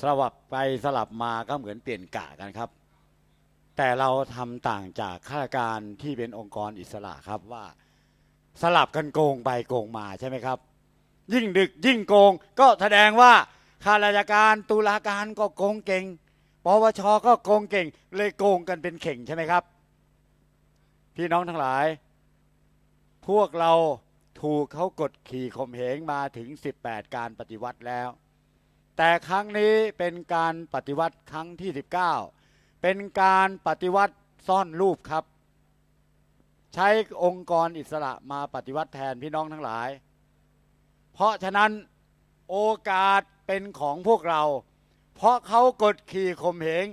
สลับไปสลับมาก็เหมือนเปลี่ยนกะกันครับ แต่เราทำต่างจากข้าราชการที่เป็นองค์กรอิสระครับว่า สลับกันโกงไปโกงมาใช่ไหมครับ ยิ่งดึกยิ่งโกง ก็แสดงว่าข้าราชการตุลาการก็โกงเก่งปวชก็โกงเก่ง เลยโกงกันเป็นเข่งใช่ไหมครับ พี่น้องทั้งหลาย พวกเราถูกเขากดขี่ข่มเหงมาถึง 18 การปฏิวัติแล้ว แต่ครั้งนี้เป็นการปฏิวัติครั้งที่ 19 เป็นการปฏิวัติซ่อนรูปครับ ใช้องค์กรอิสระมาปฏิวัติแทนพี่น้องทั้งหลาย เพราะฉะนั้นโอกาสเป็นของพวกเรา เพราะเขากดขี่ข่มเหง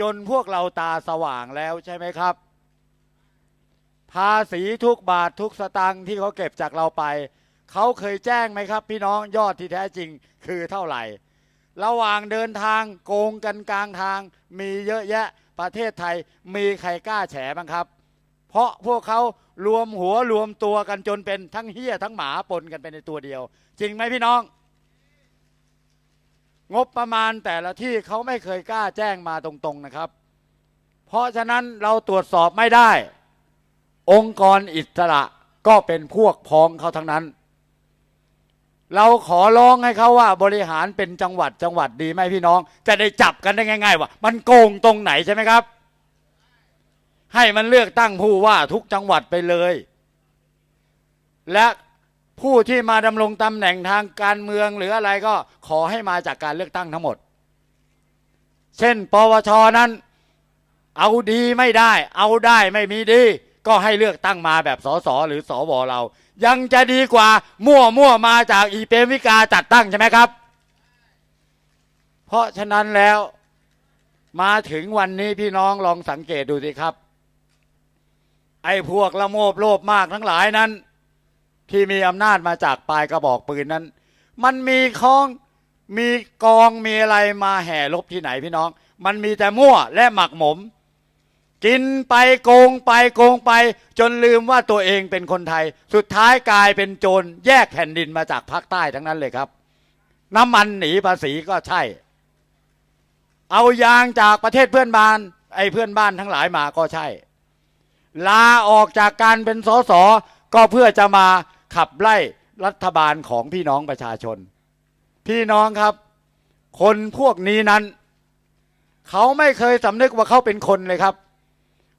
จนพวกเราตาสว่างแล้วใช่ไหมครับ ภาษีทุกบาททุกสตางค์ที่เขาเก็บจากเราไป เขาเคยแจ้งไหมครับ พี่น้องยอดที่แท้จริงคือเท่าไหร่ ระหว่างเดินทางโกงกันกลางทาง มีเยอะแยะประเทศไทยมีใครกล้าแฉบ้างครับ เพราะพวกเขารวมหัวรวมตัวกันจนเป็นทั้งเฮี้ยทั้งหมาปนกันไปในตัวเดียว จริงไหมพี่น้อง งบประมาณแต่ละที่เขาไม่เคยกล้าแจ้งมาตรงๆนะครับ เพราะฉะนั้นเราตรวจสอบไม่ได้ องค์กรอิสระก็เป็นพวกพ้องเขาทั้งนั้น เราขอร้องให้เขาว่าบริหารเป็นจังหวัดจังหวัดดีไหมพี่น้อง จะได้จับกันได้ง่าย ๆ ว่า มันโกงตรงไหนใช่ไหมครับ ให้มันเลือกตั้งผู้ว่าทุกจังหวัดไปเลย และผู้ที่มาดำรงตำแหน่งทางการเมืองหรืออะไรก็ขอให้มาจากการเลือกตั้งทั้งหมด เช่น ปวชนั้น เอาดีไม่ได้ เอาได้ไม่มีดี ก็ให้เลือกตั้งมาแบบสสหรือสวเรา ยังจะดีกว่ามั่วมั่วมาจากอีเปมวิกาจัดตั้งใช่ไหมครับ เพราะฉะนั้นแล้วมาถึงวันนี้พี่น้องลองสังเกตดูสิครับ ไอ้พวกละโมบโลภมากทั้งหลายนั้น ที่มีอำนาจมาจากปลายกระบอกปืนนั้น มันมีคองมีกองมีอะไรมาแห่ลบที่ไหนพี่น้อง มันมีแต่มั่วและหมักหมม กินไปโกงไปโกงไป จนลืมว่าตัวเองเป็นคนไทย สุดท้ายกลายเป็นโจรแยกแผ่นดินมาจากภาคใต้ทั้งนั้นเลยครับ น้ำมันหนีภาษีก็ใช่ เอายางจากประเทศเพื่อนบ้าน ไอ้เพื่อนบ้านทั้งหลายมาก็ใช่ ลาออกจากการเป็นสสก็เพื่อจะมาขับไล่รัฐบาลของพี่น้องประชาชน พี่น้องครับ คนพวกนี้นั้น เขาไม่เคยสำนึกว่าเขาเป็นคนเลยครับ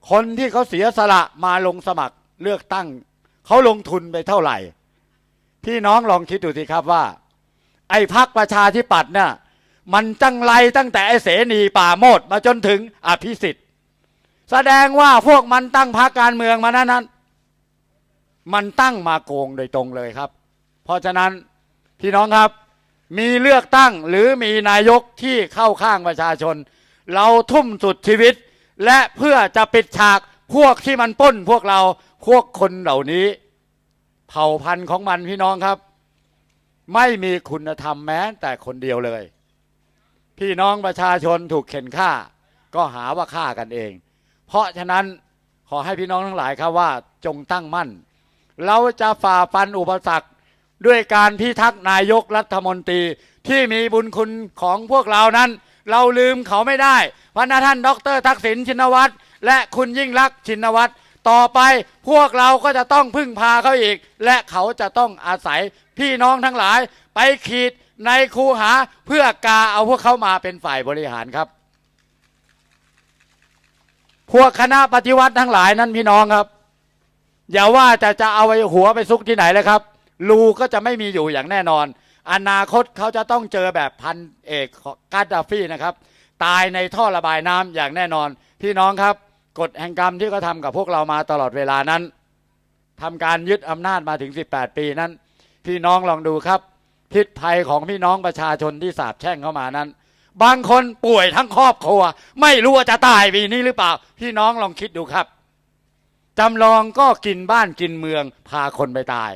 คนที่เขาเสียสละมาลงสมัครเลือกตั้ง เขาลงทุนไปเท่าไหร่ พี่น้องลองคิดดูสิครับว่า ไอ้พักประชาธิปัตย์เนี่ยมันจังไรตั้งแต่ไอ้เสนีป่าโมดมาจนถึงอภิสิทธิ์ แสดงว่าพวกมันตั้งพรรคการเมืองมานั้นนั้นมันตั้งมาโกงโดยตรงเลยครับ เพราะฉะนั้นพี่น้องครับ มีเลือกตั้งหรือมีนายกที่เข้าข้างประชาชน เราทุ่มสุดชีวิต และเพื่อจะปิดฉากพวกที่มันป้นพวกเราพวกคนเหล่านี้ เผ่าพันธุ์ของมันพี่น้องครับ ไม่มีคุณธรรมแม้แต่คนเดียวเลย พี่น้องประชาชนถูกเข็นฆ่า ก็หาว่าฆ่ากันเอง เพราะฉะนั้นขอให้พี่น้องทั้งหลายครับว่าจงตั้งมั่น เราจะฝ่าฟันอุปสรรคด้วยการพิทักษ์นายกรัฐมนตรีที่มีบุญคุณของพวกเรานั้น เราลืมเขาไม่ได้พระนาท่านดร ทักษิณชินวัตรและคุณยิ่งรักชินวัตรต่อไปพวกเราก็จะต้องพึ่งพาเขาอีก และเขาจะต้องอาศัยพี่น้องทั้งหลาย ไปขีดในคูหาเพื่อกาเอาพวกเขามาเป็นฝ่ายบริหารครับ พวกคณะปฏิวัติทั้งหลายนั้นพี่น้องครับ อย่าว่าจะจะเอาไอ้หัวไปซุกที่ไหนเลยครับรูก็จะไม่มีอยู่อย่างแน่นอน อนาคตเขาจะต้องเจอแบบพันเอกกาดาฟี่นะครับ ตายในท่อระบายน้ำอย่างแน่นอน พี่น้องครับกฎแห่งกรรมที่เขาทำกับพวกเรามาตลอดเวลานั้นทำการยึดอำนาจมาถึง 18 ปีนั้น พี่น้องลองดูครับ พิษภัยของพี่น้องประชาชนที่สาบแช่งเข้ามานั้น บางคนป่วยทั้งครอบครัว ไม่รู้ว่าจะตายปีนี้หรือเปล่า พี่น้องลองคิดดูครับจำลองก็กินบ้านกินเมือง พาคนไปตาย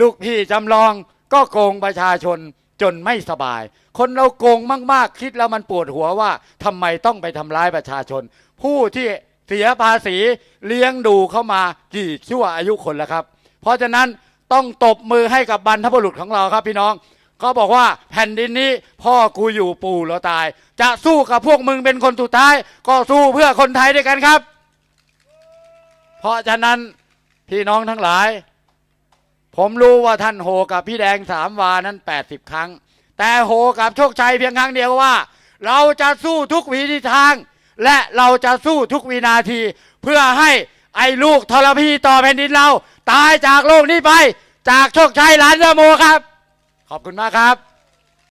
ลูกพี่จำลอง ก็โกงประชาชนจนไม่สบาย คนเราโกงมากๆ คิดแล้วมันปวดหัวว่าทำไมต้องไปทำร้ายประชาชน ผู้ที่เสียภาษีเลี้ยงดูเข้ามากี่ชั่วอายุคนแล้วครับ เพราะฉะนั้นต้องตบมือให้กับบรรพบุรุษของเราครับพี่น้อง ก็บอกว่าแผ่นดินนี้พ่อกูอยู่ปู่เราตาย จะสู้กับพวกมึงเป็นคนสุดท้าย ก็สู้เพื่อคนไทยด้วยกันครับ เพราะฉะนั้นพี่น้องทั้งหลาย ผมรู้ว่าท่านโหกับพี่แดงสามวานั้น 80 ครั้ง แต่โหกับโชคชัยเพียงครั้งเดียวว่า เราจะสู้ทุกวิธีทาง และเราจะสู้ทุกวินาที เพื่อให้ไอ้ลูกทรพีต่อแผ่นดินเรา ตายจากโลกนี้ไป จากโชคชัยหลานยาโมครับ ขอบคุณมากครับ